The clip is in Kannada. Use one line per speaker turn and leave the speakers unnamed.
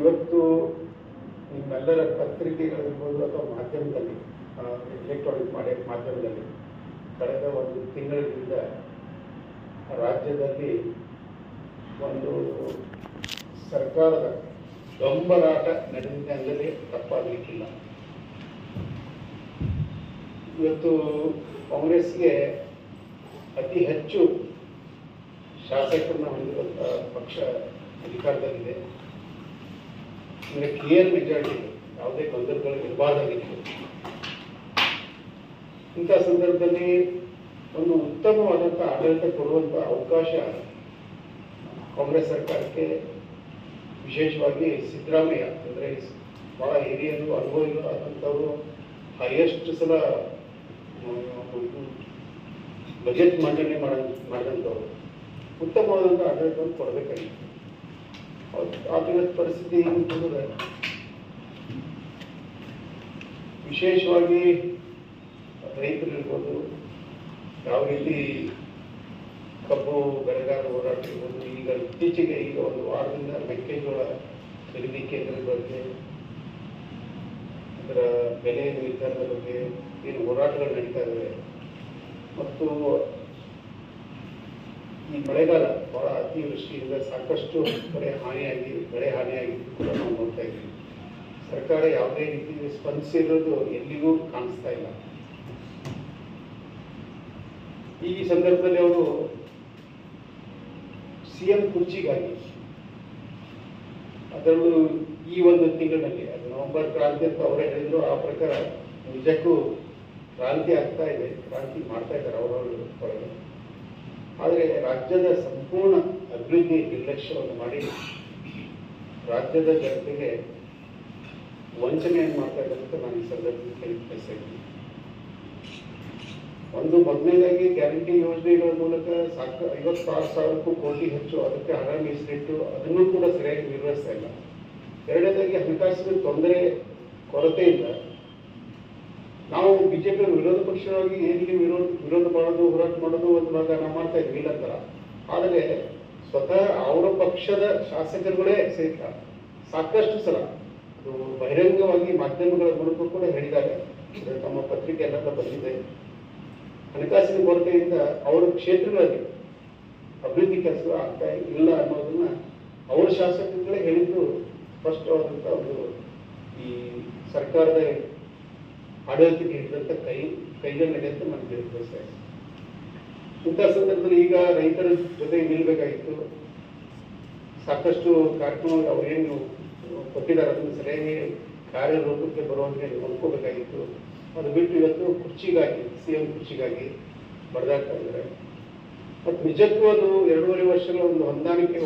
ಇವತ್ತು ನಿಮ್ಮೆಲ್ಲರ ಪತ್ರಿಕೆಗಳಿರ್ಬೋದು ಅಥವಾ ಮಾಧ್ಯಮದಲ್ಲಿ ಎಲೆಕ್ಟ್ರಾನಿಕ್ ಮಾಡಿ ಮಾಧ್ಯಮದಲ್ಲಿ ಕಳೆದ ಒಂದು ತಿಂಗಳಿಂದ ರಾಜ್ಯದಲ್ಲಿ ಒಂದು ಸರ್ಕಾರದ ಗಂಬರಾಟ ನಡೆದಿದೆ ತಪ್ಪಾಗಲಿಕ್ಕಿಲ್ಲ. ಇವತ್ತು ಕಾಂಗ್ರೆಸ್ಗೆ ಅತಿ ಹೆಚ್ಚು ಶಾಸಕರನ್ನ ಹೊಂದಿರುವಂಥ ಪಕ್ಷ ಅಧಿಕಾರದಲ್ಲಿದೆ. ಕ್ಲಿಯರ್ ಮೆಜಾರಿಟಿ ಯಾವುದೇ ಗೊಂದಲಗಳು ಇರಬಾರ್ದಾಗಿತ್ತು ಇಂಥ ಸಂದರ್ಭದಲ್ಲಿ ಒಂದು ಉತ್ತಮವಾದಂಥ ಆಡಳಿತ ಕೊಡುವಂಥ ಅವಕಾಶ ಕಾಂಗ್ರೆಸ್ ಸರ್ಕಾರಕ್ಕೆ ವಿಶೇಷವಾಗಿ ಸಿದ್ದರಾಮಯ್ಯ ಅಂದರೆ ಭಾಳ ಹಿರಿಯರು, ಅನುಭವಿಗಳು ಆದಂಥವರು ಹೈಯೆಸ್ಟ್ ಸಲ ಬಜೆಟ್ ಮಂಡನೆ ಮಾಡ, ಮಾಡಿದಂಥವ್ರು. ಉತ್ತಮವಾದಂಥ ಆಡಳಿತವನ್ನು ಕೊಡಬೇಕಾಗಿತ್ತು ಆರ್ಥಿಕ ಪರಿಸ್ಥಿತಿ ಹಿಂಗೆ ವಿಶೇಷವಾಗಿ ರೈತರು ಇರ್ಬೋದು ಯಾವ ರೀತಿ ಕಬ್ಬು, ಬೆಳೆಗಾರ ಹೋರಾಟ ಇರ್ಬೋದು ಈಗ ಇತ್ತೀಚೆಗೆ ಈಗ ಒಂದು ವಾರದಿಂದ ಮೆಕ್ಕೆಜೋಳ ಖರೀದಿ ಕೇಂದ್ರದ ಬಗ್ಗೆ, ಅದರ ಬೆಲೆ ನಿರ್ಧಾರದ ಬಗ್ಗೆ ಏನು ಹೋರಾಟಗಳು ನಡೀತಾ ಇದ್ದಾವೆ ಮತ್ತು ಈ ಮಳೆಗಾಲ ಬಹಳ ಅತಿವೃಷ್ಟಿಯಿಂದ ಸಾಕಷ್ಟು ಬೆಳೆ ಹಾನಿಯಾಗಿ ಬೆಳೆ ಹಾನಿಯಾಗಿ ಕೂಡ ನಾವು ನೋಡ್ತಾ ಇದ್ದೀವಿ. ಸರ್ಕಾರ ಯಾವುದೇ ರೀತಿ ಸ್ಪಂದಿಸಿರೋದು ಎಲ್ಲಿಗೂ ಕಾಣಿಸ್ತಾ ಇಲ್ಲ. ಈ ಸಂದರ್ಭದಲ್ಲಿ ಅವರು ಸಿ ಎಂ ಕುರ್ಚಿಗಾಗಿ, ಅದರಲ್ಲೂ ಈ ಒಂದು ತಿಂಗಳಲ್ಲಿ ಅದು ನವೆಂಬರ್ ಕ್ರಾಂತಿ ಅಂತ ಅವರೇ ಹೇಳಿದ್ರು, ಆ ಪ್ರಕಾರ ನಿಜಕ್ಕೂ ಕ್ರಾಂತಿ ಆಗ್ತಾ ಇದೆ, ಕ್ರಾಂತಿ ಮಾಡ್ತಾ ಇದ್ದಾರೆ ಅವರವರು ಆದರೆ ರಾಜ್ಯದ ಸಂಪೂರ್ಣ ಅಭಿವೃದ್ಧಿ ನಿರ್ಲಕ್ಷ್ಯವನ್ನು ಮಾಡಿ ರಾಜ್ಯದ ಜನತೆಗೆ ವಂಚನೆಯನ್ನು ಮಾಡ್ತಕ್ಕಂಥ ನಾನು ಈ ಸಂದರ್ಭದಲ್ಲಿ ಒಂದು ಮೊದಲನೇದಾಗಿ ಗ್ಯಾರಂಟಿ ಯೋಜನೆಗಳ ಮೂಲಕ ಸಾಕು, ಐವತ್ತಾರು ಸಾವಿರಕ್ಕೂ ಕೋಟಿ ಹೆಚ್ಚು ಅದಕ್ಕೆ ಹಣ ಮೀಸಲಿಟ್ಟು ಅದನ್ನು ಕೂಡ ಸರಿಯಾಗಿ ನಿರ್ವಹಿಸ್ತಾ ಇಲ್ಲ. ಎರಡನೇದಾಗಿ ಹಣಕಾಸಿನ ತೊಂದರೆ ಕೊರತೆಯಿಂದ ನಾವು ಬಿಜೆಪಿ ವಿರೋಧ ಪಕ್ಷವಾಗಿ ಏನಿಗೆ ವಿರೋಧ ವಿರೋಧ ಮಾಡೋದು, ಹೋರಾಟ ಮಾಡೋದು ಒಂದು ಭಾಗ ನಾವು ಮಾಡ್ತಾ ಇದ್ವಿ, ಇಲ್ಲ ಅಂತಾರ ಆದರೆ ಸ್ವತಃ ಅವರ ಪಕ್ಷದ ಶಾಸಕರುಗಳೇ ಸಹಿತ ಸಾಕಷ್ಟು ಸಲ ಅದು ಬಹಿರಂಗವಾಗಿ ಮಾಧ್ಯಮಗಳ ಮೂಲಕ ಕೂಡ ಹೇಳಿದ್ದಾರೆ. ತಮ್ಮ ಪತ್ರಿಕೆ ಎಲ್ಲ ಬಂದಿದೆ. ಹಣಕಾಸಿನ ಕೊರತೆಯಿಂದ ಅವರ ಕ್ಷೇತ್ರಗಳಲ್ಲಿ ಅಭಿವೃದ್ಧಿ ಕೆಲಸ ಆಗ್ತಾ ಇಲ್ಲ ಅನ್ನೋದನ್ನ ಅವರ ಶಾಸಕರುಗಳೇ ಹೇಳಿದ್ದು ಸ್ಪಷ್ಟವಾದಂಥ ಒಂದು ಈ ಸರ್ಕಾರದ ಆಡಳಿತಕ್ಕೆ ನೀಡಿದಂಥ ಕೈ ನಾನು ತಿಳಿಸ್ತಾ ಇದ್ದೀನಿ ಇಂಥ ಸಂದರ್ಭದಲ್ಲಿ ಈಗ ರೈತರ ಜೊತೆ ನಿಲ್ಬೇಕಾಗಿತ್ತು. ಸಾಕಷ್ಟು ಕಾರ್ಯಕ್ರಮ ಅವರೇನು ಕೊಟ್ಟಿದ್ದಾರೆ ಅದನ್ನು ಸರಿಯಾಗಿ ಕಾರ್ಯರೂಪಕ್ಕೆ ಬರುವಂತೆ ಹೊಂದ್ಕೋಬೇಕಾಗಿತ್ತು ಅದು ಬಿಟ್ಟು ಇವತ್ತು ಕುರ್ಚಿಗಾಗಿ, ಸಿ ಎಂ ಕುರ್ಚಿಗಾಗಿ ಬಡದಾಡ್ತಾ ಇದ್ದಾರೆ. ಮತ್ತು ನಿಜಕ್ಕೂ ಅದು ಎರಡೂವರೆ ವರ್ಷಗಳ ಒಂದು ಹೊಂದಾಣಿಕೆ